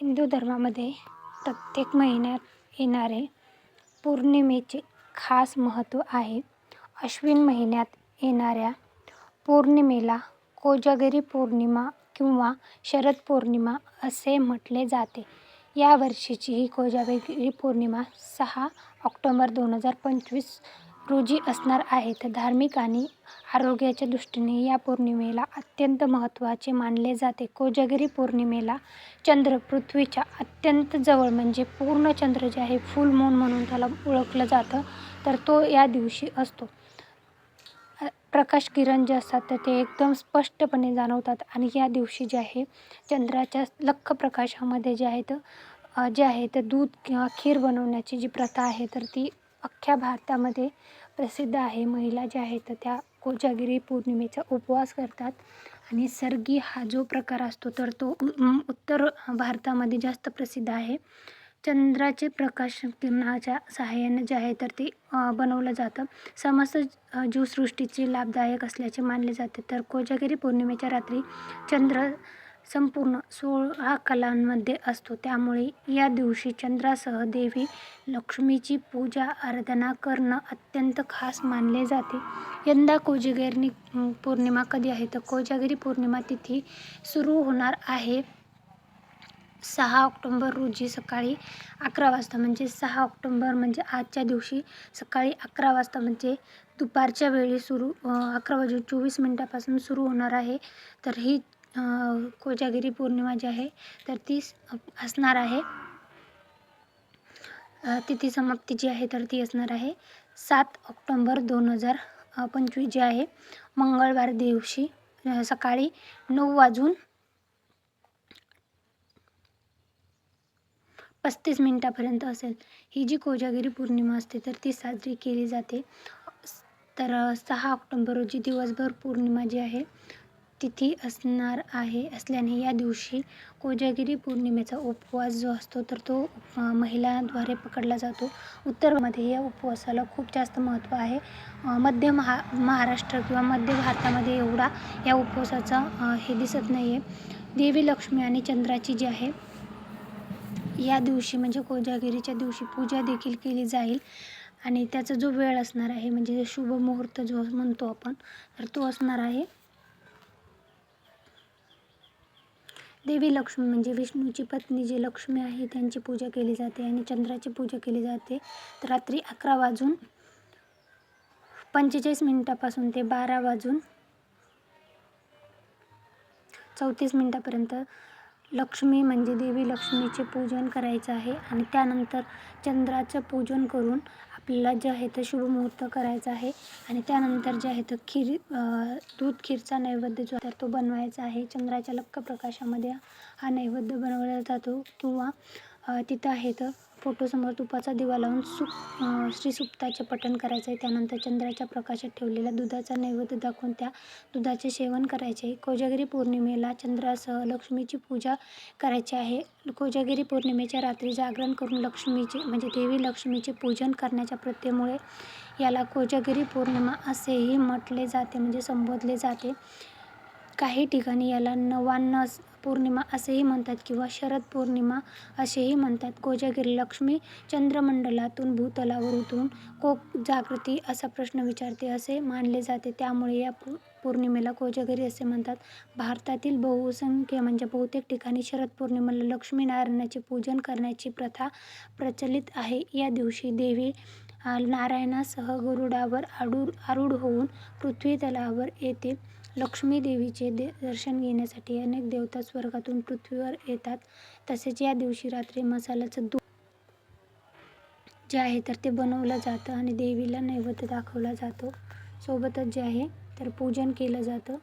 हिंदू धर्मामध्ये प्रत्येक महिन्यात येणारे पौर्णिमेचे खास महत्त्व आहे. अश्विन महिन्यात येणाऱ्या पौर्णिमेला कोजागिरी पौर्णिमा किंवा शरद पौर्णिमा असे म्हटले जाते. या वर्षीची ही कोजागिरी पौर्णिमा सहा ऑक्टोंबर दोन हजार पंचवीस रोजी असणार आहेत. धार्मिक आणि आरोग्याच्या दृष्टीने या पौर्णिमेला अत्यंत महत्त्वाचे मानले जाते. कोजागिरी पौर्णिमेला चंद्र पृथ्वीच्या अत्यंत जवळ म्हणजे पूर्ण चंद्र जे आहे फुल मून म्हणून त्याला ओळखलं जातं. तर तो या दिवशी असतो. प्रकाश किरण जे असतात तर ते एकदम स्पष्टपणे जाणवतात. आणि या दिवशी जे आहे चंद्राच्या लख्ख प्रकाशामध्ये जे आहेत जे आहे तर दूध किंवा खीर बनवण्याची जी प्रथा आहे तर ती अख्ख्या भारतामध्ये प्रसिद्ध आहे. महिला ज्या आहेत त्या कोजागिरी पौर्णिमेचा उपवास करतात. आणि सर्गी हा जो प्रकार असतो तर तो उत्तर भारतामध्ये जास्त प्रसिद्ध आहे. चंद्राचे प्रकाश किरणाच्या सहाय्याने जे आहे तर ते बनवलं जातं. समस्त जीवसृष्टीचे लाभदायक असल्याचे मानले जाते. तर कोजागिरी पौर्णिमेच्या रात्री चंद्र संपूर्ण सोळा कलांमध्ये असतो. त्यामुळे या दिवशी चंद्रासह देवी लक्ष्मीची पूजा आराधना करणं अत्यंत खास मानले जाते. यंदा कोजागिरी पौर्णिमा कधी आहे? तर कोजागिरी पौर्णिमा तिथी सुरू होणार आहे सहा ऑक्टोंबर रोजी सकाळी अकरा वाजता. म्हणजे सहा ऑक्टोंबर म्हणजे आजच्या दिवशी सकाळी अकरा वाजता. म्हणजे दुपारच्या वेळी सुरू अकरा वाजून चोवीस मिनटापासून सुरू होणार आहे. तर ही कोजागिरी पौर्णिमा जी आहे तर ती असणार आहे. तिथी समाप्ती जी आहे तर ती असणार आहे. सात ऑक्टोंबर दोन हजार पंचवीस जी आहे. मंगळवार दिवशी सकाळी नऊ वाजून पस्तीस मिनटापर्यंत असेल. ही जी कोजागिरी पौर्णिमा असते तर ती साजरी केली जाते. तर सहा ऑक्टोंबर रोजी दिवसभर पौर्णिमा जी आहे तिथी असणार आहे. असल्याने या दिवशी कोजागिरी पौर्णिमेचा उपवास जो असतो तर तो महिलांद्वारे पकडला जातो. उत्तरमध्ये या उपवासाला खूप जास्त महत्त्व आहे. मध्य महा महाराष्ट्र किंवा मध्य भारतामध्ये एवढा या उपवासाचा हे दिसत नाही आहे देवी लक्ष्मी आणि चंद्राची जी आहे या दिवशी म्हणजे कोजागिरीच्या दिवशी पूजा देखील केली जाईल. आणि त्याचा जो वेळ असणार आहे म्हणजे शुभ मुहूर्त जो म्हणतो आपण तर तो असणार आहे. देवी लक्ष्मी म्हणजे विष्णूची पत्नी जी लक्ष्मी आहे त्यांची पूजा केली जाते आणि चंद्राची पूजा केली जाते. तर रात्री अकरा वाजून पंचेचाळीस मिनिटापासून ते बारा वाजून चौतीस मिनिटापर्यंत लक्ष्मी म्हणजे देवी लक्ष्मीचे पूजन करायचं आहे आणि त्यानंतर चंद्राचं पूजन करून आपल्याला जे आहे तर शुभमुहूर्त करायचा आहे. आणि त्यानंतर जे आहे तर खीर दूध खीरचा नैवेद्य जो तर तो बनवायचा आहे. चंद्राच्या लक्क प्रकाशामध्ये हा नैवेद्य बनवला जातो किंवा तिथं आहे तर फोटोसमोर तुपाचा दिवा लावून सुप श्रीसुप्ताचे पठण करायचं आहे त्यानंतर चंद्राच्या प्रकाशात ठेवलेल्या दुधाचा नैवेद्य दाखवून त्या दुधाचे सेवन करायचे. आहे कोजागिरी पौर्णिमेला चंद्रासह लक्ष्मीची पूजा करायची आहे. कोजागिरी पौर्णिमेच्या रात्री जागरण करून लक्ष्मीचे म्हणजे देवी लक्ष्मीचे पूजन करण्याच्या प्रथेमुळे याला कोजागिरी पौर्णिमा असेही म्हटले जाते म्हणजे संबोधले जाते. काही ठिकाणी याला नवान्नस पौर्णिमा असेही म्हणतात किंवा शरद पौर्णिमा असेही म्हणतात. कोजागिरी लक्ष्मी चंद्रमंडलातून भूतलावर उतरून कोक जागृती असा प्रश्न विचारते असे मानले जाते. त्यामुळे या पौर्णिमेला कोजागिरी असे म्हणतात. भारतातील बहुसंख्य म्हणजे बहुतेक ठिकाणी शरद पौर्णिमेला लक्ष्मीनारायणाचे पूजन करण्याची प्रथा प्रचलित आहे. या दिवशी देवी नारायणासह गरुडावर आडूर आरूढ होऊन पृथ्वी तलावर येते. लक्ष्मी देवीचे दे दर्शन घेण्यासाठी अनेक देवता स्वर्गातून पृथ्वीवर येतात. तसेच या दिवशी रात्री मसाल्याचं दूध जे आहे तर ते बनवलं जातं आणि देवीला नैवेद्य दाखवला जातो. सोबतच जे आहे तर पूजन केलं जातं.